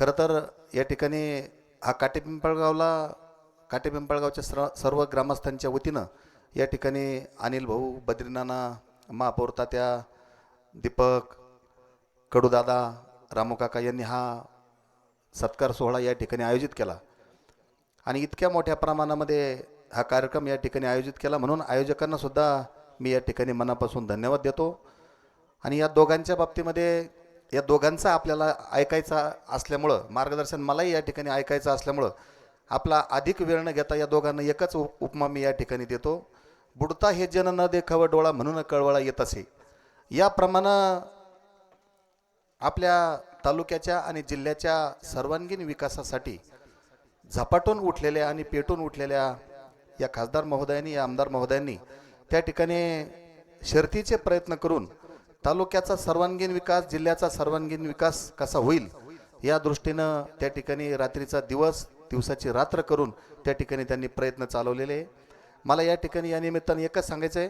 खरं तर या ठिकाणी हा काटेपिंपळगावला काटेपिंपळगावच्या सर्व सर्व ग्रामस्थांच्या वतीनं या ठिकाणी अनिल भाऊ बद्रीनाना महापौर तात्या दीपक कडूदादा रामूकाका यांनी हा सत्कार सोहळा या ठिकाणी आयोजित केला. आणि इतक्या मोठ्या प्रमाणामध्ये हा कार्यक्रम या ठिकाणी आयोजित केला म्हणून आयोजकांनासुद्धा मी या ठिकाणी मनापासून धन्यवाद देतो. आणि या दोघांच्या बाबतीमध्ये या दोघांचा आपल्याला ऐकायचा असल्यामुळं मार्गदर्शन मलाही या ठिकाणी ऐकायचं असल्यामुळं आपला अधिक वेळ न घेता या दोघांना एकच उप उपमा मी या ठिकाणी देतो. बुडता हे जन न देखावं डोळा म्हणून कळवळा येत असे. याप्रमाणे आपल्या तालुक्याच्या आणि जिल्ह्याच्या सर्वांगीण विकासासाठी झपाटून उठलेल्या आणि पेटून उठलेल्या या खासदार महोदयांनी या आमदार महोदयांनी त्या ठिकाणी शर्तीचे प्रयत्न करून तालुक्याचा सर्वांगीण विकास जिल्ह्याचा सर्वांगीण विकास कसा होईल या दृष्टीनं त्या ठिकाणी रात्रीचा दिवस दिवसाची रात्र करून त्या ठिकाणी त्यांनी प्रयत्न चालवलेले आहे. मला या ठिकाणी या निमित्ताने एकच सांगायचं आहे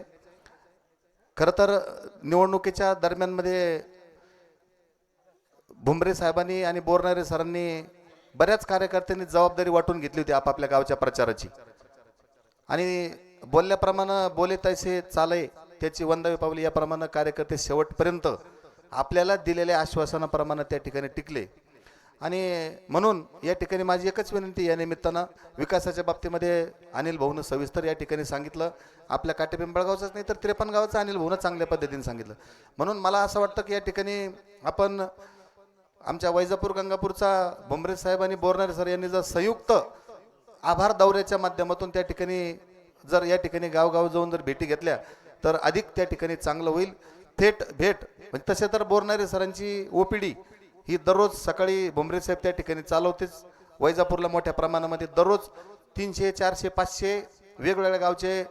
खरं तर निवडणुकीच्या दरम्यानमध्ये भुमरे साहेबांनी आणि बोरणारे सरांनी बऱ्याच कार्यकर्त्यांनी जबाबदारी वाटून घेतली होती आपापल्या गावच्या प्रचाराची आणि बोलल्याप्रमाणे बोले तैसे चालय त्याची वंदावी पावली याप्रमाणे कार्यकर्ते शेवटपर्यंत आपल्याला दिलेल्या आश्वासनाप्रमाणे त्या ठिकाणी टिकले. आणि म्हणून या ठिकाणी माझी एकच विनंती या निमित्तानं विकासाच्या बाबतीमध्ये अनिल भाऊनं सविस्तर या ठिकाणी सांगितलं. आपल्या काटेपिंपळगावचंच नाही तर त्रेपन्न गावचं अनिल भाऊनं चांगल्या पद्धतीने सांगितलं. म्हणून मला असं वाटतं की या ठिकाणी आपण आमच्या वैजापूर गंगापूरचा भुमरे साहेब आणि बोरणारे सर यांनी जर संयुक्त आभार दौऱ्याच्या माध्यमातून त्या ठिकाणी जर या ठिकाणी गावगाव जाऊन जर भेटी घेतल्या तर अधिक त्या ठिकाणी चांगलं होईल. थेट भेट म्हणजे तसे तर बोरणारे सरांची ओपीडी ही दररोज सकाळी भुमरे साहेब त्या ठिकाणी चालवतेच. वैजापूरला मोठ्या प्रमाणामध्ये दररोज तीनशे चारशे पाचशे वेगवेगळ्या गावचे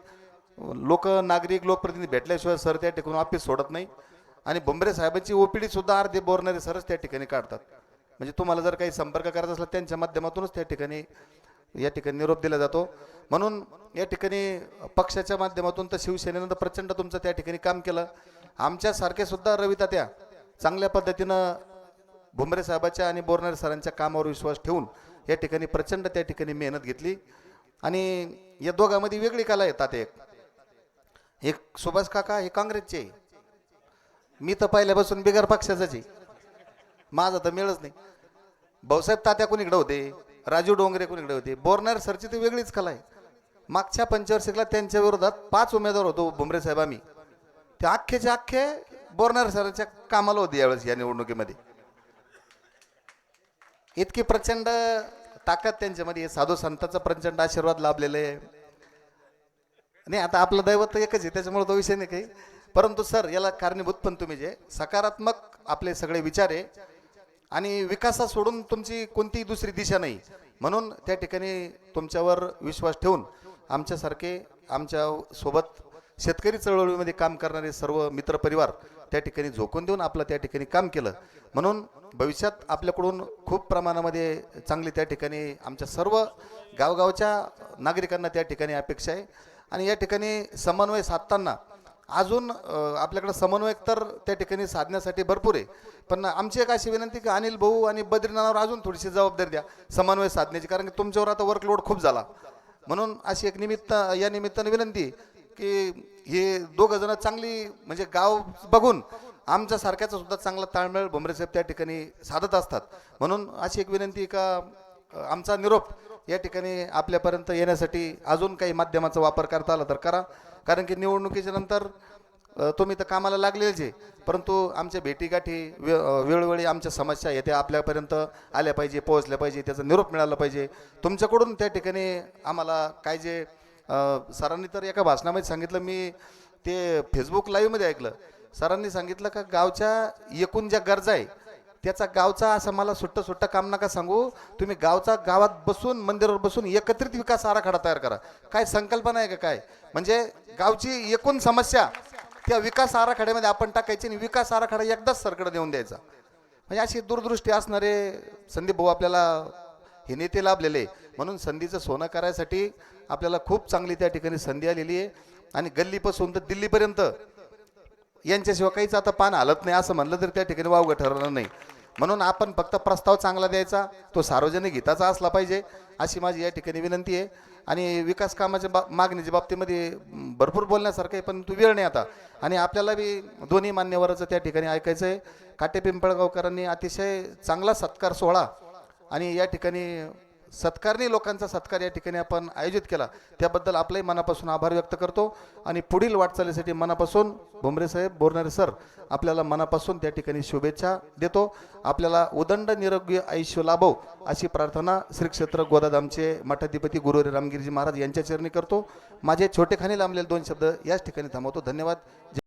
लोक नागरिक लोकप्रतिनिधी भेटल्याशिवाय सर त्या ठिकाणी ऑफिस सोडत नाही. आणि भुमरे साहेबांची ओपीडी सुद्धा अर्धे बोरणारे सरच त्या ठिकाणी काढतात. म्हणजे तुम्हाला जर काही संपर्क करायचा असला त्यांच्या माध्यमातूनच त्या ठिकाणी या ठिकाणी निरोप दिला जातो. म्हणून या ठिकाणी पक्षाच्या माध्यमातून तर शिवसेनेनं तर प्रचंड तुमचं त्या ठिकाणी काम केलं. आमच्यासारखे सुद्धा रविता त्या चांगल्या पद्धतीनं भुमरे साहेबाच्या आणि बोरणारे सरांच्या कामावर विश्वास ठेवून या ठिकाणी प्रचंड त्या ठिकाणी मेहनत घेतली. आणि या दोघांमध्ये वेगळी कला येतात एक. एक सुभाष काका हे काँग्रेसचे. आहे. मी तर पहिल्यापासून बिगर पक्षाचाच आहे. माझा तर मिळच नाही. भाऊसाहेब तात्या कोणीकडे होते? राजू डोंगरे कोणीकडे होते? बोरणार सरची ती वेगळीच कला आहे. मागच्या पंचवर्षिकला त्यांच्या विरोधात पाच उमेदवार होतो भुमरे साहेब आम्ही. ते अख्खेचे अख्खे बोरणार सरच्या कामाला होते यावेळेस या निवडणुकीमध्ये. इतकी प्रचंड ताकद त्यांच्यामध्ये साधू संतांचा प्रचंड आशीर्वाद लाभलेले आहे. नाही आता आपलं दैवत तर एकच आहे त्याच्यामुळे तो विषय नाही काही. परंतु सर याला कारणीभूत पण तुम्ही जे सकारात्मक आपले सगळे विचार आहे आणि विकासा सोडून तुमची कोणतीही दुसरी दिशा नाही. म्हणून त्या ठिकाणी तुमच्यावर विश्वास ठेवून आमच्यासारखे आमच्यासोबत शेतकरी चळवळीमध्ये काम करणारे सर्व मित्रपरिवार त्या ठिकाणी झोकून देऊन आपलं त्या ठिकाणी काम केलं. म्हणून भविष्यात आपल्याकडून खूप प्रमाणामध्ये चांगली त्या ठिकाणी आमच्या सर्व गावगावच्या नागरिकांना त्या ठिकाणी अपेक्षा आहे. आणि या ठिकाणी समन्वय साधताना अजून आपल्याकडं आपल्याकडे समन्वयक तर त्या ठिकाणी साधण्यासाठी भरपूर आहे. पण आमची एक अशी विनंती की अनिल भाऊ आणि बद्रीनाथावर अजून थोडीशी जबाबदारी द्या समन्वय साधण्याची कारण की तुमच्यावर आता वर्कलोड खूप झाला. म्हणून अशी एक निमित्त या निमित्ताने विनंती की हे दोघं जण चांगली म्हणजे गाव बघून आमच्यासारख्याचा सुद्धा चांगला ताळमेळ भुमरेसाहेब त्या ठिकाणी साधत असतात. म्हणून अशी एक विनंती का आमचा निरोप या ठिकाणी आपल्यापर्यंत येण्यासाठी अजून काही माध्यमाचा वापर करता आला तर करा. कारण की निवडणुकीच्या नंतर तुम्ही तर कामाला लागलेच आहे. परंतु आमच्या भेटीगाठी वे वेळोवेळी आमच्या समस्या येत्या आपल्यापर्यंत आल्या पाहिजे पोहोचल्या पाहिजे त्याचा निरोप मिळाला पाहिजे. तुमच्याकडून त्या ठिकाणी आम्हाला काय जे सरांनी तर एका भाषणामध्ये सांगितलं मी ते फेसबुक लाईव्हमध्ये ऐकलं. सरांनी सांगितलं का गावच्या एकूण ज्या गरजा आहे त्याचा गावचा असं मला सुट्ट सुट्ट काम नका सांगू. तुम्ही गावचा गावात बसून मंदिरावर बसून एकत्रित विकास आराखडा तयार करा. काय संकल्पना आहे का काय? म्हणजे गावची एकूण समस्या त्या विकास आराखड्यामध्ये आपण टाकायची आणि विकास आराखडा एकदाच सरकडे देऊन द्यायचा. म्हणजे अशी दूरदृष्टी असणारे संदीप भाऊ आपल्याला हे नेते लाभलेले. म्हणून संधीचं सोनं करायसाठी आपल्याला खूप चांगली त्या ठिकाणी संधी आलेली आहे. आणि गल्लीपासून तर दिल्लीपर्यंत यांच्याशिवाय काहीच आता पान हलत नाही असं म्हणलं तरी त्या ठिकाणी वावगं ठरणार नाही. म्हणून आपण फक्त प्रस्ताव चांगला द्यायचा तो सार्वजनिक हिताचा असला पाहिजे अशी माझी या ठिकाणी विनंती आहे. आणि विकास कामाच्या बा मागणीच्या बाबतीमध्ये भरपूर बोलण्यासारखं आहे पण तू वेळ नाही आता. आणि आपल्याला बी दोन्ही मान्यवराचं त्या ठिकाणी ऐकायचं आहे. काटे पिंपळगावकरांनी अतिशय चांगला सत्कार सोहळा आणि या ठिकाणी सत्कारणी लोकांचा सत्कार या ठिकाणी आपण आयोजित केला. त्याबद्दल आपलंही मनापासून आभार व्यक्त करतो. आणि पुढील वाटचालीसाठी मनापासून भुमरे साहेब बोरणारे सर आपल्याला मनापासून त्या ठिकाणी शुभेच्छा देतो. आपल्याला उदंड निरोगी आयुष्य लाभो अशी प्रार्थना श्री क्षेत्र गोदादामचे मठाधिपती गुरु रामगिरीजी महाराज यांच्या चरणी करतो. माझे छोटेखानी लांबलेले दोन शब्द याच ठिकाणी थांबवतो. धन्यवाद.